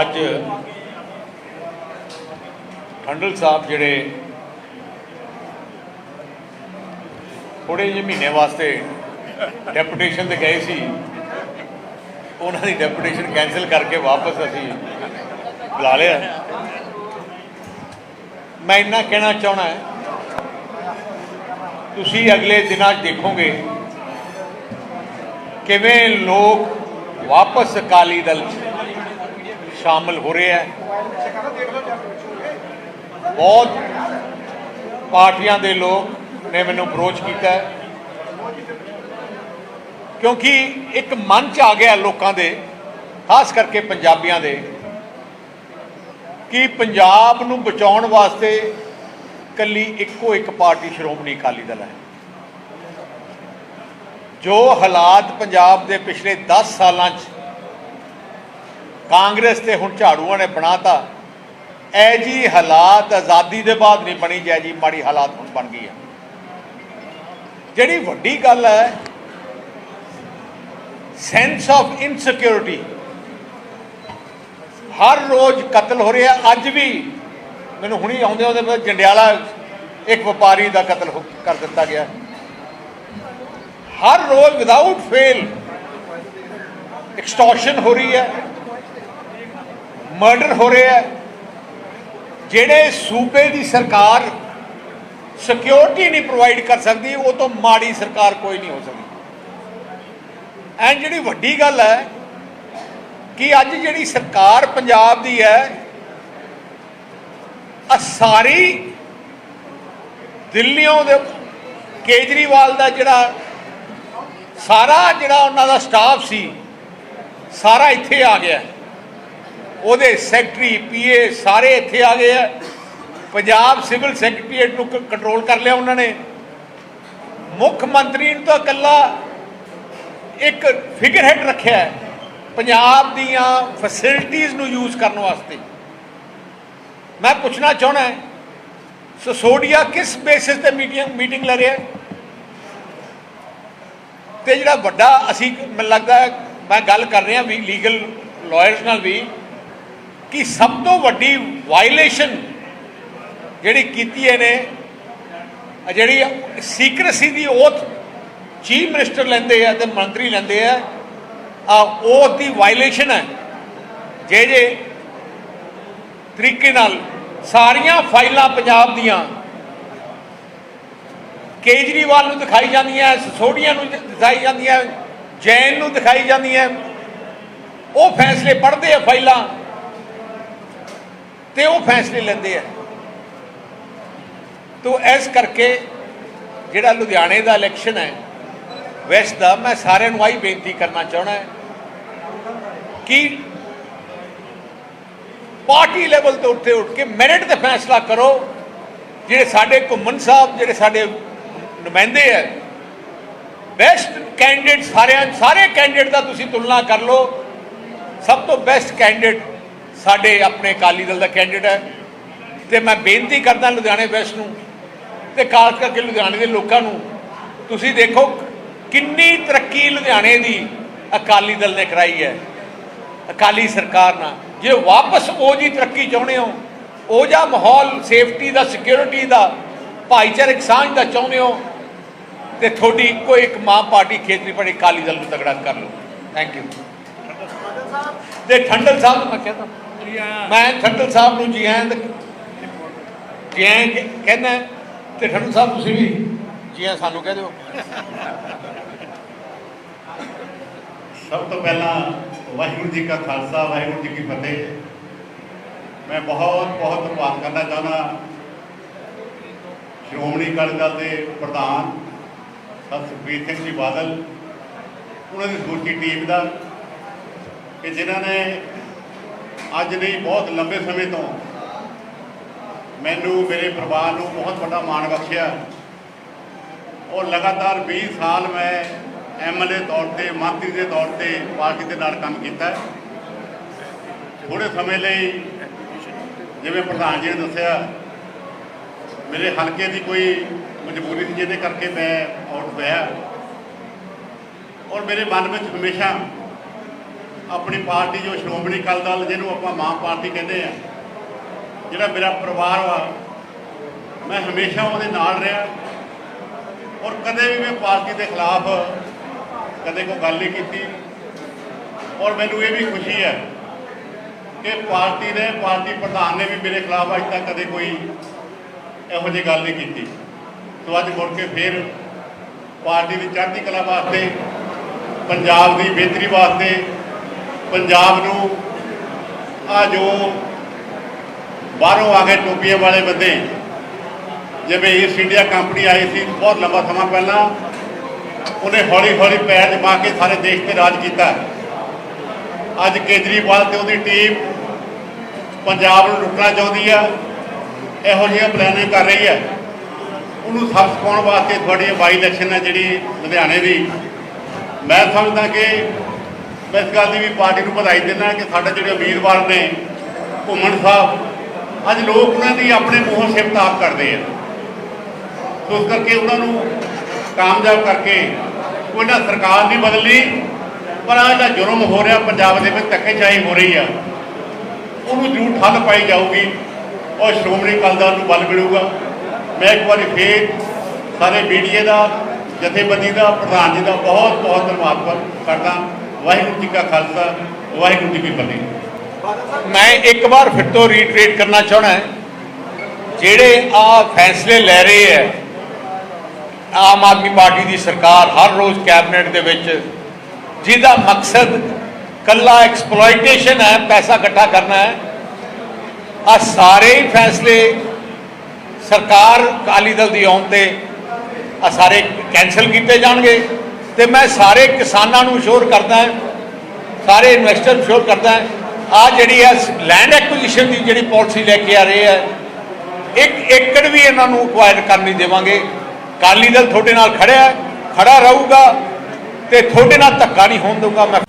ਅੱਜ ਖੰਡਲ ਸਾਹਿਬ ਜਿਹੜੇ ਥੋੜੇ ਜਿਹੇ ਮਹੀਨੇ ਵਾਸਤੇ ਡੈਪੂਟੇਸ਼ਨ ਤੇ ਗਏ ਸੀ, ਉਹਨਾਂ ਦੀ ਡੈਪੂਟੇਸ਼ਨ ਕੈਨਸਲ ਕਰਕੇ ਵਾਪਸ ਅਸੀਂ ਬੁਲਾ ਲਿਆ। ਮੈਂ ਇੰਨਾ ਕਹਿਣਾ ਚਾਹਣਾ ਹੈ, ਤੁਸੀਂ ਅਗਲੇ ਦਿਨਾਂ 'ਚ ਦੇਖੋਗੇ ਕਿਵੇਂ ਲੋਕ ਵਾਪਸ ਅਕਾਲੀ ਦਲ 'ਚ ਸ਼ਾਮਲ ਹੋ ਰਹੇ ਹੈ। ਬਹੁਤ ਪਾਰਟੀਆਂ ਦੇ ਲੋਕ ਨੇ ਮੈਨੂੰ ਅਪਰੋਚ ਕੀਤਾ ਹੈ। ਕਿਉਂਕਿ ਇੱਕ ਮਨ ਚ ਆ ਗਿਆ ਲੋਕਾਂ ਦੇ, ਖਾਸ ਕਰਕੇ ਪੰਜਾਬੀਆਂ ਦੇ। ਕਿ ਪੰਜਾਬ ਨੂੰ ਬਚਾਉਣ ਵਾਸਤੇ ਕੱਲੀ ਇੱਕੋ ਇੱਕ ਪਾਰਟੀ ਸ਼੍ਰੋਮਣੀ ਅਕਾਲੀ ਦਲ ਹੈ। ਜੋ ਹਾਲਾਤ ਪੰਜਾਬ ਦੇ ਪਿਛਲੇ 10 ਸਾਲਾਂ 'ਚ ਕਾਂਗਰਸ ਤੇ ਹੁਣ ਝਾੜੂਆਂ ਨੇ ਬਣਾਤਾ ਐ ਜੀ ਹਾਲਾਤ ਆਜ਼ਾਦੀ ਦੇ ਬਾਅਦ ਨਹੀਂ ਬਣੀ ਜੈ ਜੀ ਮਾੜੀ ਹਾਲਾਤ ਹੁਣ ਬਣ ਗਈ ਹੈ ਜਿਹੜੀ ਵੱਡੀ ਗੱਲ ਹੈ ਸੈਂਸ ਆਫ ਇਨਸਿਕਿਉਰਿਟੀ ਹਰ ਰੋਜ਼ ਕਤਲ ਹੋ ਰਿਹਾ, ਅੱਜ ਵੀ ਮੈਨੂੰ ਹੁਣੀ ਆਉਂਦੇ ਉਹਦੇ ਪਤਾ ਜੰਡਿਆਲਾ ਇੱਕ ਵਪਾਰੀ ਦਾ ਕਤਲ ਹੋ- ਕਰ ਦਿੱਤਾ ਗਿਆ। ਹਰ ਰੋਜ਼ ਵਿਦਆਊਟ ਫੇਲ ਐਕਸਟੋਰਸ਼ਨ ਹੋ ਰਹੀ ਹੈ ਮਰਡਰ ਹੋ ਰਿਹਾ ਹੈ। ਜਿਹੜੇ ਸੂਬੇ ਦੀ ਸਰਕਾਰ ਸਿਕਿਉਰਿਟੀ ਨਹੀਂ ਪ੍ਰੋਵਾਈਡ ਕਰ ਸਕਦੀ, ਉਹ ਤੋਂ ਮਾੜੀ ਸਰਕਾਰ ਕੋਈ ਨਹੀਂ ਹੋ ਸਕਦੀ। ਐਂ ਜਿਹੜੀ ਵੱਡੀ ਗੱਲ ਹੈ ਕਿ ਅੱਜ ਜਿਹੜੀ ਸਰਕਾਰ ਪੰਜਾਬ ਦੀ ਹੈ ਆ ਸਾਰੀ ਦਿੱਲੀੋਂ ਦੇ ਕੇਜਰੀਵਾਲ ਦਾ ਜਿਹੜਾ ਸਾਰਾ ਜਿਹੜਾ ਉਹਨਾਂ ਦਾ ਸਟਾਫ ਸੀ, ਸਾਰਾ ਇੱਥੇ ਆ ਗਿਆ ਉਹਦੇ ਸੈਕਟਰੀ ਪੀਏ ਸਾਰੇ ਇੱਥੇ ਆ ਗਏ ਆ ਪੰਜਾਬ ਸਿਵਲ ਸੈਕਟਰੀਏਟ ਨੂੰ ਕੰਟਰੋਲ ਕਰ ਲਿਆ ਉਹਨਾਂ ਨੇ। ਮੁੱਖ ਮੰਤਰੀ ਨੂੰ ਤਾਂ ਇਕੱਲਾ ਇੱਕ ਫਿਗਰ ਹੈਡ ਰੱਖਿਆ ਹੈ। ਪੰਜਾਬ ਦੀਆਂ ਫੈਸਿਲਿਟੀਆਂ ਨੂੰ ਯੂਜ਼ ਕਰਨ ਵਾਸਤੇ। ਮੈਂ ਪੁੱਛਣਾ ਚਾਹਣਾ ਹੈ ਸਸੋਡੀਆ ਕਿਸ ਬੇਸਿਸ ਤੇ ਮੀਟਿੰਗ ਮੀਟਿੰਗ ਲੈ ਰਿਹਾ ਹੈ? ਤੇ ਜਿਹੜਾ ਵੱਡਾ ਅਸੀਂ ਮੈਨੂੰ ਲੱਗਦਾ ਮੈਂ ਗੱਲ ਕਰ ਰਿਹਾ ਵੀ ਲੀਗਲ ਲਾਇਰਸ ਨਾਲ ਵੀ, ਕਿ ਸਭ ਤੋਂ ਵੱਡੀ ਵਾਇਲੇਸ਼ਨ ਜਿਹੜੀ ਕੀਤੀ ਇਹਨੇ, ਜਿਹੜੀ ਸੀਕ੍ਰੇਸੀ ਦੀ ਓਥ ਚੀਫ ਮਿਨਿਸਟਰ ਲੈਂਦੇ ਆ ਤੇ ਮੰਤਰੀ ਲੈਂਦੇ ਆ ਆ ਓਥ ਦੀ ਵਾਇਲੇਸ਼ਨ ਹੈ। ਜੇ ਜੇ ਤਰੀਕੇ ਨਾਲ ਸਾਰੀਆਂ ਫਾਈਲਾਂ ਪੰਜਾਬ ਦੀਆਂ ਕੇਜਰੀਵਾਲ ਨੂੰ ਦਿਖਾਈ ਜਾਂਦੀਆਂ ਸੋਢੀਆਂ ਨੂੰ ਦਿਖਾਈ ਜਾਂਦੀਆਂ ਜੈਨ ਨੂੰ ਦਿਖਾਈ ਜਾਂਦੀਆਂ ਉਹ ਫੈਸਲੇ ਪੜ੍ਹਦੇ ਆ ਫਾਈਲਾਂ ਤੇ ਉਹ ਫੈਸਲੇ ਲੈਂਦੇ ਆ। ਤੋ ਇਸ ਕਰਕੇ ਜਿਹੜਾ ਲੁਧਿਆਣੇ ਦਾ ਇਲੈਕਸ਼ਨ ਹੈ ਵੈਸਟ ਦਾ, ਮੈਂ ਸਾਰਿਆਂ ਨੂੰ ਆਹੀ ਬੇਨਤੀ ਕਰਨਾ ਚਾਹਣਾ ਹੈ ਕਿ? ਪਾਰਟੀ ਲੈਵਲ ਤੋਂ ਉੱਤੇ ਉੱਠ ਕੇ ਮੈਰਿਟ ਤੇ ਫੈਸਲਾ ਕਰੋ। ਜਿਹੜੇ ਸਾਡੇ ਘੁੰਮਣ ਸਾਹਿਬ, ਜਿਹੜੇ ਸਾਡੇ ਨੁਮਾਇੰਦੇ ਹੈ ਬੈਸਟ ਕੈਂਡੀਡੇਟ ਸਾਰਿਆਂ, ਸਾਰੇ ਕੈਂਡੀਡੇਟ ਦਾ ਤੁਸੀਂ ਤੁਲਨਾ ਕਰ ਲਓ। ਸਭ ਤੋਂ ਬੈਸਟ ਕੈਂਡੀਡੇਟ ਸਾਡੇ ਆਪਣੇ ਅਕਾਲੀ ਦਲ ਦਾ ਕੈਂਡੀਡੇਟ ਹੈ ਤੇ ਮੈਂ ਬੇਨਤੀ ਕਰਦਾ ਲੁਧਿਆਣੇ ਵੈਸਟ ਨੂੰ ਤੇ ਖਾਸ ਕਰਕੇ ਲੁਧਿਆਣੇ ਦੇ ਲੋਕਾਂ ਨੂੰ, ਤੁਸੀਂ ਦੇਖੋ ਕਿੰਨੀ ਤਰੱਕੀ ਲੁਧਿਆਣੇ ਦੀ ਅਕਾਲੀ ਦਲ ਨੇ ਕਰਾਈ ਹੈ ਅਕਾਲੀ ਸਰਕਾਰ ਨਾਲ। ਜੇ ਵਾਪਸ ਉਹ ਜੀ ਤਰੱਕੀ ਚਾਹੁੰਦੇ ਹੋ, ਉਹ ਜਿਹਾ ਮਾਹੌਲ ਸੇਫਟੀ ਦਾ ਸਿਕਿਉਰਿਟੀ ਦਾ, ਭਾਈਚਾਰਕ ਸਾਂਝ ਦਾ ਚਾਹੁੰਦੇ ਹੋ, ਤੇ ਤੁਹਾਡੀ ਇੱਕੋ ਇੱਕ ਮਾਂ ਪਾਰਟੀ ਖੇਤਰੀ ਪਾਰਟੀ ਅਕਾਲੀ ਦਲ ਨੂੰ ਤਗੜਾ ਕਰ ਲਓ। ਥੈਂਕ ਯੂ ਤੇ ਠੰਡਲ ਸਾਹਿਬ ਨੂੰ ਮੈਂ ਕਹਿੰਦਾ ਮੈਂ ਠੰਡਲ ਸਾਹਿਬ ਨੂੰ ਜੀ ਆਇਆਂ ਜੀ ਆਇਆਂ ਕਹਿੰਦਾ ਤੇ ਠੰਡਲ ਸਾਹਿਬ ਤੁਸੀਂ ਵੀ ਜੀ ਆਇਆਂ ਸਾਨੂੰ ਕਹਿ ਦਿਓ। ਸਭ ਤੋਂ ਪਹਿਲਾਂ ਵਾਹਿਗੁਰੂ ਜੀ ਕਾ ਖਾਲਸਾ, ਵਾਹਿਗੁਰੂ ਜੀ ਕੀ ਫਤਿਹ। ਮੈਂ ਬਹੁਤ ਬਹੁਤ ਧੰਨਵਾਦ ਕਰਨਾ ਚਾਹੁੰਦਾ ਸ਼੍ਰੋਮਣੀ ਅਕਾਲੀ ਦਲ ਦੇ ਪ੍ਰਧਾਨ ਸਰ ਸੁਖਬੀਰ ਸਿੰਘ ਜੀ ਬਾਦਲ, ਉਹਨਾਂ ਦੀ ਸਮੁੱਚੀ ਟੀਮ ਦਾ, ਕਿ ਜਿਨ੍ਹਾਂ ਨੇ ਅੱਜ ਨਹੀਂ, ਬਹੁਤ ਲੰਬੇ ਸਮੇਂ ਤੋਂ ਮੈਨੂੰ, ਮੇਰੇ ਪਰਿਵਾਰ ਨੂੰ ਬਹੁਤ ਵੱਡਾ ਮਾਣ ਬਖਸ਼ਿਆ। ਔਰ ਲਗਾਤਾਰ 20 ਸਾਲ ਮੈਂ ਐਮਐਲਏ ਤੌਰ ਤੇ, ਮੰਤਰੀ ਦੇ ਤੌਰ ਤੇ ਪਾਰਟੀ ਦੇ ਨਾਲ ਕੰਮ ਕੀਤਾ ਥੋੜੇ ਸਮੇਂ ਲਈ ਜਿਵੇਂ ਪ੍ਰਧਾਨ ਜੀ ਨੇ ਦੱਸਿਆ, ਮੇਰੇ ਹਲਕੇ ਦੀ ਕੋਈ ਮਜਬੂਰੀ ਸੀ, ਜਿਹਦੇ ਕਰਕੇ ਮੈਂ ਆਊਟ ਹੋਇਆ। ਔਰ ਮੇਰੇ ਮਨ ਵਿੱਚ ਹਮੇਸ਼ਾ ਆਪਣੀ ਪਾਰਟੀ, ਜੋ ਸ਼੍ਰੋਮਣੀ ਅਕਾਲੀ ਦਲ, ਜਿਹਨੂੰ ਆਪਾਂ ਮਾਂ ਪਾਰਟੀ ਕਹਿੰਦੇ ਆ, ਜਿਹੜਾ ਮੇਰਾ ਪਰਿਵਾਰ ਵਾ, ਮੈਂ ਹਮੇਸ਼ਾ ਉਹਦੇ ਨਾਲ ਰਿਹਾ। ਔਰ ਕਦੇ ਵੀ ਮੈਂ ਪਾਰਟੀ ਦੇ ਖਿਲਾਫ ਕਦੇ ਕੋਈ ਗੱਲ ਨਹੀਂ ਕੀਤੀ। ਔਰ ਮੈਨੂੰ ਇਹ ਵੀ ਖੁਸ਼ੀ ਹੈ ਕਿ ਪਾਰਟੀ ਨੇ, ਪਾਰਟੀ ਪ੍ਰਧਾਨ ਨੇ ਵੀ ਮੇਰੇ ਖਿਲਾਫ ਅੱਜ ਤੱਕ ਕਦੇ ਕੋਈ ਇਹੋ ਜਿਹੀ ਗੱਲ ਨਹੀਂ ਕੀਤੀ। ਸੋ ਅੱਜ ਮੁੜ ਕੇ ਫਿਰ ਪਾਰਟੀ ਦੀ ਚੜ੍ਹਦੀ ਕਲਾ ਵਾਸਤੇ, ਪੰਜਾਬ ਦੀ ਬਿਹਤਰੀ ਵਾਸਤੇ, ਪੰਜਾਬ ਨੂੰ ਆ ਜੋ ਬਾਹਰੋਂ ਆ ਕੇ ਟੋਪੀਆਂ ਵਾਲੇ ਬੰਦੇ, ਜਿਵੇਂ ਈਸਟ ਇੰਡੀਆ ਕੰਪਨੀ ਆਈ ਸੀ, ਬਹੁਤ ਲੰਬਾ ਸਮਾਂ ਪਹਿਲਾਂ ਉਹਨੇ ਹੌਲੀ ਹੌਲੀ ਪੈਰ ਜਮਾ ਕੇ ਸਾਰੇ ਦੇਸ਼ ਤੇ ਰਾਜ ਕੀਤਾ। ਅੱਜ ਕੇਜਰੀਵਾਲ ਤੇ ਉਹਦੀ ਟੀਮ ਪੰਜਾਬ ਨੂੰ ਲੁੱਟਣਾ ਚਾਹੁੰਦੀ ਆ, ਇਹੋ ਜਿਹੀਆਂ ਪਲਾਨਿੰਗ ਕਰ ਰਹੀ ਹੈ ਉਹਨੂੰ ਸਬਕ ਸਿਖਾਉਣ ਵਾਸਤੇ ਤੁਹਾਡੀ ਬਾਈ ਇਲੈਕਸ਼ਨ ਹੈ ਜਿਹੜੀ ਲੁਧਿਆਣੇ ਦੀ। ਮੈਂ ਸਮਝਦਾ ਕਿ ਮੈਂ ਇਸ ਗੱਲ ਦੀ ਵੀ ਪਾਰਟੀ ਨੂੰ ਵਧਾਈ ਦਿੰਦਾ ਕਿ ਸਾਡੇ ਜਿਹੜੇ ਉਮੀਦਵਾਰ ਨੇ, ਘੁੰਮਣ ਸਾਹਿਬ, ਅੱਜ ਲੋਕ ਉਹਨਾਂ ਦੀ ਆਪਣੇ ਮੂੰਹੋਂ ਸਿਫਤ ਆਪ ਕਰਦੇ ਆ। ਉਸ ਕਰਕੇ ਉਹਨਾਂ ਨੂੰ ਕਾਮਯਾਬ ਕਰਕੇ ਕੋਈ ਨਾ ਸਰਕਾਰ ਨਹੀਂ ਬਦਲਣੀ, ਪਰ ਆਹ ਜਿਹੜਾ ਜੁਰਮ ਹੋ ਰਿਹਾ ਪੰਜਾਬ ਦੇ ਵਿੱਚ, ਧੱਕੇਸ਼ਾਹੀ ਹੋ ਰਹੀ ਆ। ਉਹਨੂੰ ਜ਼ਰੂਰ ਠੱਲ ਪਾਈ ਜਾਊਗੀ ਔਰ ਸ਼੍ਰੋਮਣੀ ਅਕਾਲੀ ਦਲ ਨੂੰ ਬਲ ਮਿਲੂਗਾ। ਮੈਂ ਇੱਕ ਵਾਰੀ ਫੇਰ ਸਾਰੇ ਮੀਡੀਆ ਦਾ, ਜਥੇਬੰਦੀ ਦਾ, ਪ੍ਰਧਾਨ ਜੀ ਦਾ ਬਹੁਤ ਬਹੁਤ ਧੰਨਵਾਦ ਕਰਦਾ। ਵਾਹਿਗੁਰੂ ਜੀ ਕਾ ਖਾਲਸਾ, ਵਾਹਿਗੁਰੂ ਜੀ ਕੀ ਫਤਿਹ। ਮੈਂ ਇੱਕ ਵਾਰ ਫਿਰ ਤੋਂ ਰੀਟਰੇਟ ਕਰਨਾ ਚਾਹਣਾ ਜਿਹੜੇ ਆ ਫੈਸਲੇ ਲੈ ਰਹੇ ਹੈ ਆਮ ਆਦਮੀ ਪਾਰਟੀ ਦੀ ਸਰਕਾਰ ਹਰ ਰੋਜ਼ ਕੈਬਨਿਟ ਦੇ ਵਿੱਚ, ਜਿਹਦਾ ਮਕਸਦ ਕੱਲਾ ਐਕਸਪਲੋਇਟੇਸ਼ਨ ਹੈ, ਪੈਸਾ ਇਕੱਠਾ ਕਰਨਾ ਹੈ। ਆ ਸਾਰੇ ਹੀ ਫੈਸਲੇ ਸਰਕਾਰ ਅਕਾਲੀ ਦਲ ਦੀ ਆਉਣ ਤੇ ਆ ਸਾਰੇ ਕੈਨਸਲ ਕੀਤੇ ਜਾਣਗੇ ਤੇ ਮੈਂ ਸਾਰੇ ਕਿਸਾਨਾਂ ਨੂੰ ਅਸ਼ੋਰ ਕਰਦਾ ਹਾਂ, ਸਾਰੇ ਇਨਵੈਸਟਰ ਨੂੰ ਅਸ਼ੋਰ ਕਰਦਾ ਹਾਂ ਆ ਜਿਹੜੀ ਹੈ ਲੈਂਡ ਐਕੁਜੀਸ਼ਨ ਦੀ ਜਿਹੜੀ ਪਾਲਿਸੀ ਲੈ ਕੇ ਆ ਰਹੇ ਹੈ, ਇੱਕ ਏਕੜ ਵੀ ਇਹਨਾਂ ਨੂੰ ਅਕਵਾਇਰ ਕਰਨ ਨਹੀਂ ਦੇਵਾਂਗੇ। ਅਕਾਲੀ ਦਲ ਤੁਹਾਡੇ ਨਾਲ ਖੜਿਆ ਖੜਾ ਰਹੂਗਾ ਤੇ ਤੁਹਾਡੇ ਨਾਲ ਧੱਕਾ ਨਹੀਂ ਹੋਣ ਦਊਗਾ, ਮੈਂ